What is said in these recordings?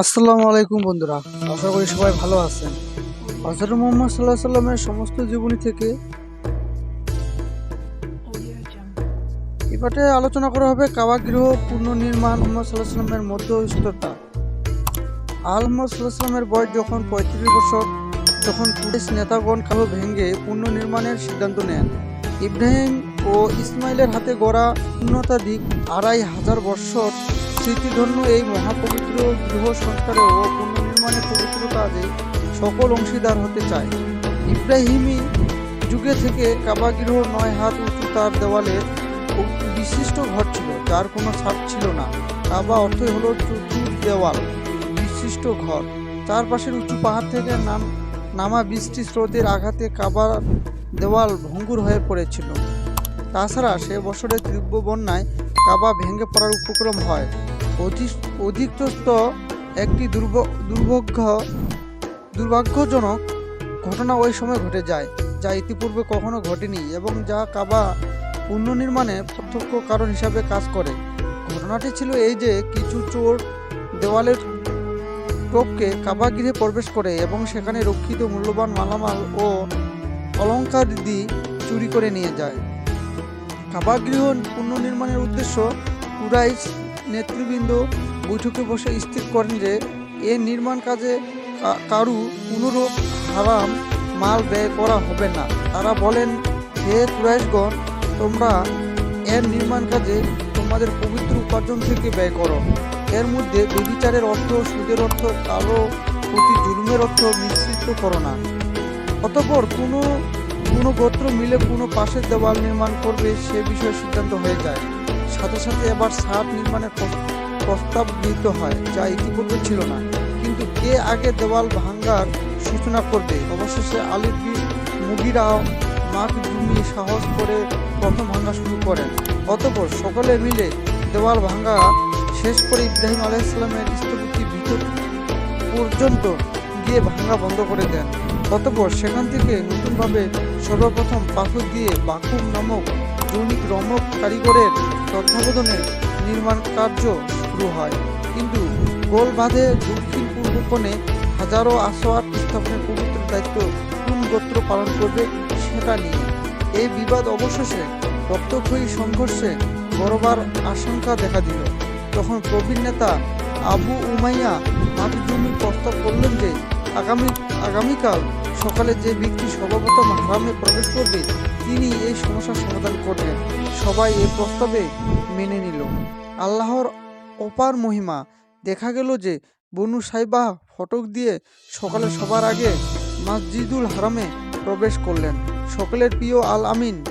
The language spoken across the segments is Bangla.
আসসালামু আলাইকুম বন্ধুরা, আশা করি সবাই ভালো আছেন। হজরত মোহাম্মদ সাল্লাহ সাল্লামের সমস্ত জীবনী থেকে এবারে আলোচনা করা হবে কাবা গৃহ পুনর্নির্মাণ মোহাম্মদ সাল্লাহ সাল্লামের মধ্যস্থতা। আল মোহাম্মদ সাল্লাহ সাল্লামের বয়স যখন পঁয়ত্রিশ বছর, তখন কুরেশ নেতাগণ কালো ভেঙে পুনর্নির্মাণের সিদ্ধান্ত নেন। ইব্রাহিম ও ইসমাইলের হাতে গড়া উন্নতাধিক আড়াই হাজার বৎসর স্মৃতিধন্য এই মহাপবিত্র গৃহ সংস্কারে ও পুনর্নির্মাণের পবিত্র কাজে সকল অংশীদার হতে চায়। ইব্রাহিমী যুগে থেকে কাবা গৃহ নয় হাত উঁচু তার দেওয়ালে বিশিষ্ট ঘর ছিল, যার কোনো ছাপ ছিল না। কাবা অর্থই হলো চতুর দেওয়াল, বিশিষ্ট ঘর। চারপাশের উঁচু পাহাড় থেকে নাম, নামা বৃষ্টি স্রোতের আঘাতে কাবার দেওয়াল ভঙ্গুর হয়ে পড়েছিল। তাছাড়া সে বছরের তীব্র বন্যায় কাবা ভেঙে পড়ার উপক্রম হয়। অধিক অধিকতস্ত একটি দুর্ভাগ্য দুর্ভাগ্যজনক ঘটনা ওই সময় ঘটে যায়, যা ইতিপূর্বে কখনো ঘটেনি এবং যা কাবা পুনর্নির্মাণে প্রত্যক্ষ কারণ হিসাবে কাজ করে। ঘটনাটি ছিল এই যে, কিছু চোর দেওয়ালের টোপকে কাবা গৃহে প্রবেশ করে এবং সেখানে রক্ষিত মূল্যবান মালামাল ও অলংকার দিয়ে চুরি করে নিয়ে যায়। কাবা গৃহ পুনর্নির্মাণের উদ্দেশ্য কুরাইশ নেতৃবৃন্দ বৈঠকে বসে স্থির করেন যে, এ নির্মাণ কাজে কারু কোনোরূপ হারাম মাল ব্যয় করা হবে না। তারা বলেন, হে কুরাইশগণ, তোমরা এর নির্মাণ কাজে তোমাদের পবিত্র উপার্জন থেকে ব্যয় করো। এর মধ্যে ব্যবিচারের অর্থ, সুদের অর্থ কালো প্রতি জুলুমের অর্থ মিশ্রিত করো না। অতঃপর কোনো কোনো গোত্র মিলে কোনো পাশের দেওয়াল নির্মাণ করবে, সে বিষয়ে সিদ্ধান্ত হয়ে যায়। সাথে সাথে এবার ছাদ নির্মাণের প্রস্তাব গৃহীত হয়, যা ইতিপূর্বে ছিল না। কিন্তু কে আগে দেওয়াল ভাঙ্গার সূচনা করবে? অবশেষে আলির বীর মুগিরা মাক জুমি সাহস করে প্রথম ভাঙ্গা শুরু করেন। অতপর সকলে মিলে দেওয়াল ভাঙ্গা শেষ করে ইব্রাহিম আলাইসালামের স্থপতি ভিতর পর্যন্ত গিয়ে ভাঙ্গা বন্ধ করে দেন। অতঃপর সেখান থেকে নতুনভাবে সর্বপ্রথম পাথর দিয়ে বাকুম নামক জৈনিক রমক কারিগরের তত্ত্বাবধানে নির্মাণ কার্য শুরু হয়। কিন্তু গোল বাঁধে দক্ষিণ পূর্ব কোণে হাজারো আসোয়ার স্থাপনের পবিত্র দায়িত্ব কোন গোত্র পালন করবে সেটা নিয়ে। এই বিবাদ অবশেষে রক্তক্ষয়ী সংঘর্ষে বড়বার আশঙ্কা দেখা দিল। তখন প্রবীণ নেতা আবু উমাইয়া জমির প্রস্তাব করলেন যে, আগামী আগামীকাল সকালে যে ব্যক্তি সর্বপ্রথম হারামে প্রবেশ করবে তিনি এই সমস্যার সমাধান করবেন সবাই এই প্রস্তাবে মেনে নিল। আল্লাহর অপার মহিমা। দেখা গেল যে বনু সাইবাহ ফটক দিয়ে সকালে সবার আগে মসজিদুল হারামে প্রবেশ করলেন। সকলের প্রিয় আল আমিন।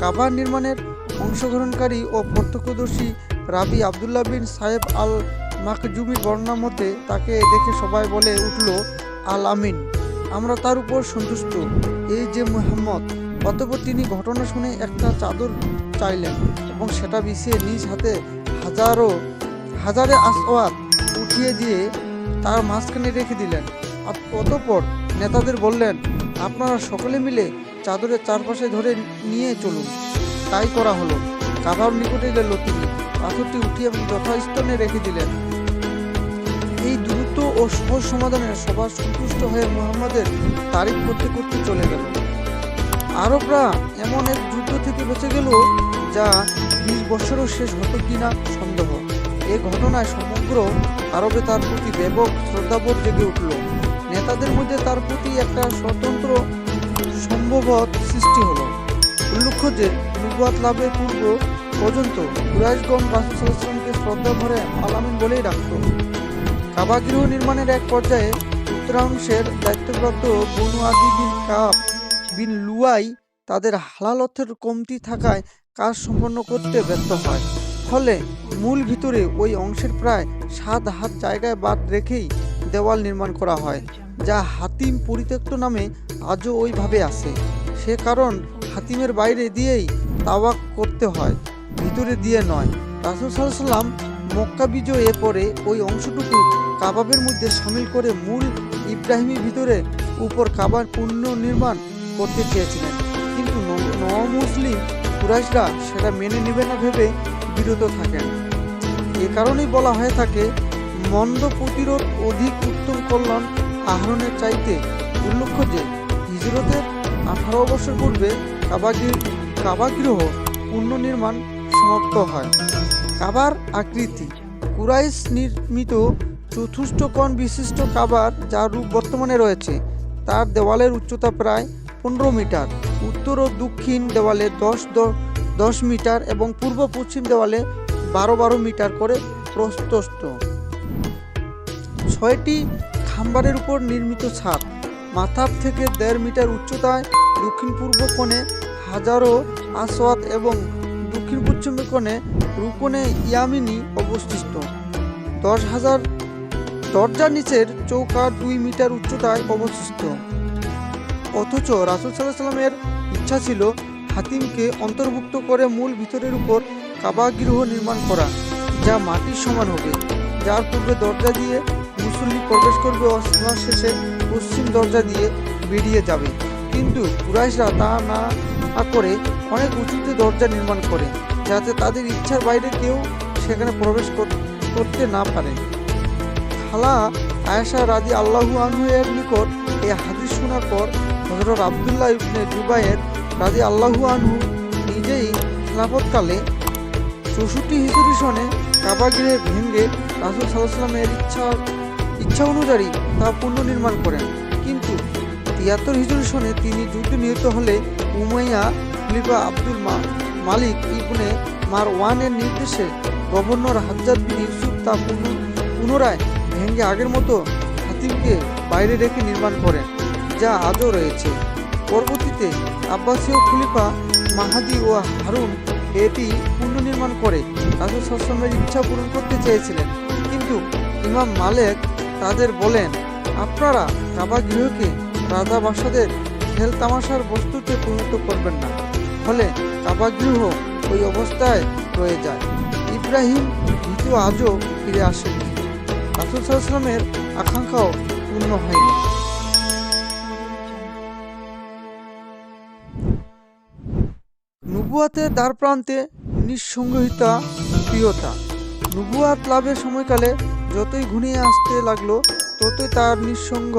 কাবা নির্মাণের অংশগ্রহণকারী ও প্রত্যক্ষদর্শী রাবি আবদুল্লাহ বিন সাহেব আল মাকজুমির বর্ণনা মতে তাকে দেখে সবাই বলে উঠল, আল আমিন। আমরা তার উপর সন্তুষ্ট। এই যে মুহাম্মদ অতঃপর তিনি ঘটনা শুনে একটা চাদর চাইলেন এবং সেটা বিছিয়ে নিজ হাতে হাজারো, হাজারে আসওয়াত উঠিয়ে দিয়ে তার মাঝখানে রেখে দিলেন। অতঃপর নেতাদের বললেন, আপনারা সকলে মিলে চাদরের চারপাশে ধরে নিয়ে চলুন। তাই করা হলো। কাবার নিকটে গেল তিনি পাথরটি উঠিয়ে এবং যথাস্থানে রেখে দিলেন। এই দ্রুত ও সহজ সমাধানে সবার সন্তুষ্ট হয়ে মোহাম্মদের তারিফ করতে করতে চলে গেল। আরবরা এমন এক যুদ্ধ থেকে বেঁচে গেল যা বিশ বছরও শেষ হতো কিনা সন্দেহ। এ ঘটনায় সমগ্র আরবে তার প্রতি ব্যাপক শ্রদ্ধাবোধ জেগে উঠল। নেতাদের মধ্যে তার প্রতি একটা স্বতন্ত্র সম্ভবত সৃষ্টি হলো। উল্লেখ্য যে, নবুয়াত লাভের পূর্ব পর্যন্ত কুরাইশগণ রাসুসাল্লামকে শ্রদ্ধা ভরে আলামিন বলেই রাখত কাবা গৃহ নির্মাণের এক পর্যায়ে উত্তরাংশের দায়িত্বপ্রাপ্ত বনু আদি বিন কাপ বিন লুয়াই তাদের হালাল অর্থের কমতি থাকায় কাজ সম্পন্ন করতে ব্যর্থ হয়। ফলে মূল ভিতরে ওই অংশের প্রায় সাত হাত জায়গায় বাদ রেখেই দেওয়াল নির্মাণ করা হয়, যা হাতিম পরিত্যক্ত নামে আজও ওইভাবে আছে। সে কারণ হাতিমের বাইরে দিয়েই তাওয়াক করতে হয়, ভিতরে দিয়ে নয়। রাসুল সাল্লাম মক্কা বিজয়ে পরে ওই অংশটুকু কাবাবের মধ্যে সামিল করে মূল ইব্রাহিমের ভিতরে উপর কাবার পুণ্য নির্মাণ করতে চেয়েছিলেন। কিন্তু মুসলিম কুরাইশরা সেটা মেনে নেবে না ভেবে বিরত থাকেন। এ কারণেই বলা হয়ে থাকে, মন্দ প্রতিরোধ অধিক উত্তম কল্যাণ আহরণের চাইতে উল্লেখ্য যে, হিজরতের আঠারো বছর পূর্বে কাবাগির কাবাগৃহ পুনর্নির্মাণ সমাপ্ত হয়। কাবার আকৃতি। কুরাইশ নির্মিত চতুষ্ঠ কোণ বিশিষ্ট কাবার যার রূপ বর্তমানে রয়েছে, তার দেওয়ালের উচ্চতা প্রায় পনেরো মিটার। উত্তর ও দক্ষিণ দেওয়ালে দশ দশ মিটার এবং পূর্ব পশ্চিম দেওয়ালে বারো বারো মিটার করে প্রস্তস্ত ছয়টি খাম্বারের উপর নির্মিত ছাদ। মাথার থেকে দেড় মিটার উচ্চতায় দক্ষিণ পূর্ব কোণে হাজারো আসওয়াত এবং দক্ষিণ পশ্চিম কোণে রুকনে ইয়ামিনি অবস্থিত। দশ হাজার দরজার নিচের চৌকা দুই মিটার উচ্চতায় অবস্থিত। অথচ রাসুল সাল্লাহ সাল্লামের ইচ্ছা ছিল হাতিমকে অন্তর্ভুক্ত করে মূল ভিতরের উপর কাবাগৃহ নির্মাণ করা, যা মাটির সমান হবে। যার পূর্বে দরজা দিয়ে মুসল্লি প্রবেশ করবে ও সভা শেষে পশ্চিম দরজা দিয়ে বেরিয়ে যাবে। কিন্তু কুরাইশরা তা না করে অনেক উঁচুতে দরজা নির্মাণ করে, যাতে তাদের ইচ্ছার বাইরে কেউ সেখানে প্রবেশ কর- করতে না পারে। খালা আয়েশা রাজি আল্লাহু আনহু নিকট এই হাদিস শোনার পর হজরত আবদুল্লাহ ইবনে জুবায়ের রাজি আল্লাহু আনহু নিজেই খেলাফতকালে চৌষট্টি হিজুরি সনে কাবাগৃহে ভেঙ্গে রাসুল সাল্লামের ইচ্ছা ইচ্ছা অনুযায়ী তা পুনর্নির্মাণ করেন। কিন্তু তিয়াত্তর হিজুরি সনে তিনি যুদ্ধে নিহত হলে উমাইয়া খলিফা আব্দুল মা, মালিক ইবনে মারওয়ানের নির্দেশে গভর্নর হাজ্জাদ বিন ইউসুফ তা পুনরায় ভেঙ্গে আগের মতো হাতিমকে বাইরে রেখে নির্মাণ করেন। যা আজও রয়েছে। পরবর্তীতে আব্বাসীয় খলিফা মাহাদি ও হারুন এটি পুনর্নির্মাণ করে রাসুল সাল্লামের ইচ্ছা পূরণ করতে চেয়েছিলেন। কিন্তু ইমাম মালেক তাদের বলেন, আপনারা কাবা গৃহকে রাজা বাসাদের খেল তামাশার বস্তুতে পরিণত করবেন না। ফলে কাবা গৃহ ওই অবস্থায় রয়ে যায়। ইব্রাহিম দ্বিতীয় আজও ফিরে আসেননি। রাসুল সাল্লামের আকাঙ্ক্ষাও পূর্ণ হয়নি। নুবুয়াতের দ্বার প্রান্তে নিঃসঙ্গহিতা প্রিয়তা। নুবুয়াত লাভের সময়কালে যতই ঘনিয়ে আসতে লাগল, ততই তার নিঃসঙ্গ